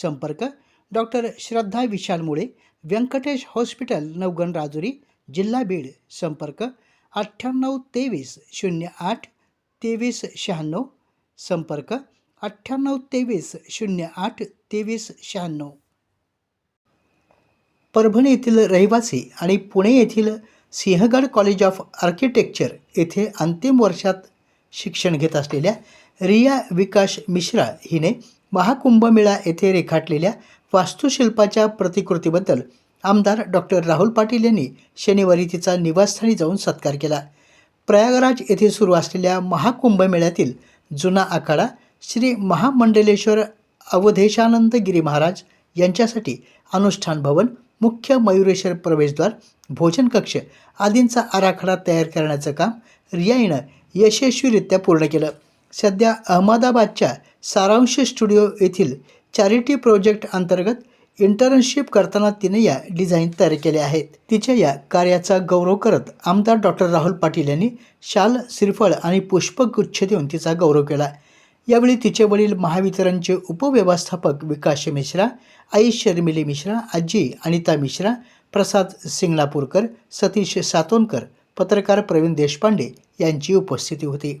संपर्क डॉक्टर श्रद्धा विशाल मुळे व्यंकटेश हॉस्पिटल नवगण राजुरी जिल्हा बीड संपर्क अठ्ठ्याण्णव तेवीस शून्य आठ तेवीस शहाण्णव संपर्क अठ्ठ्याण्णव तेवीस शून्य आठ तेवीस शहाण्णव. परभणी येथील रहिवासी आणि पुणे येथील सिंहगड कॉलेज ऑफ आर्किटेक्चर येथे अंतिम वर्षात शिक्षण घेत असलेल्या रिया विकास मिश्रा हिने महाकुंभमेळा येथे रेखाटलेल्या वास्तुशिल्पाच्या प्रतिकृतीबद्दल आमदार डॉक्टर राहुल पाटील यांनी शनिवारी तिचा निवासस्थानी जाऊन सत्कार केला. प्रयागराज येथे सुरू असलेल्या महाकुंभमेळ्यातील जुना आखाडा श्री महामंडलेश्वर अवधेशानंद गिरी महाराज यांच्यासाठी अनुष्ठान भवन मुख्य मयुरेश्वर प्रवेशद्वार भोजन कक्ष आदींचा आराखडा तयार करण्याचं काम रियाईनं यशस्वीरित्या पूर्ण केलं. सध्या अहमदाबादच्या सारांश स्टुडिओ येथील चॅरिटी प्रोजेक्ट अंतर्गत इंटर्नशिप करताना तिने या डिझाईन तयार केल्या आहेत. तिच्या या कार्याचा गौरव करत आमदार डॉक्टर राहुल पाटील यांनी शाल श्रीफळ आणि पुष्पगुच्छ देऊन तिचा गौरव केला. यावेळी तिचे वडील महावितरणचे उपव्यवस्थापक विकास मिश्रा आई शर्मिली मिश्रा आजी अनिता मिश्रा प्रसाद सिंगणापूरकर सतीश सातोनकर पत्रकार प्रवीण देशपांडे यांची उपस्थिती होती.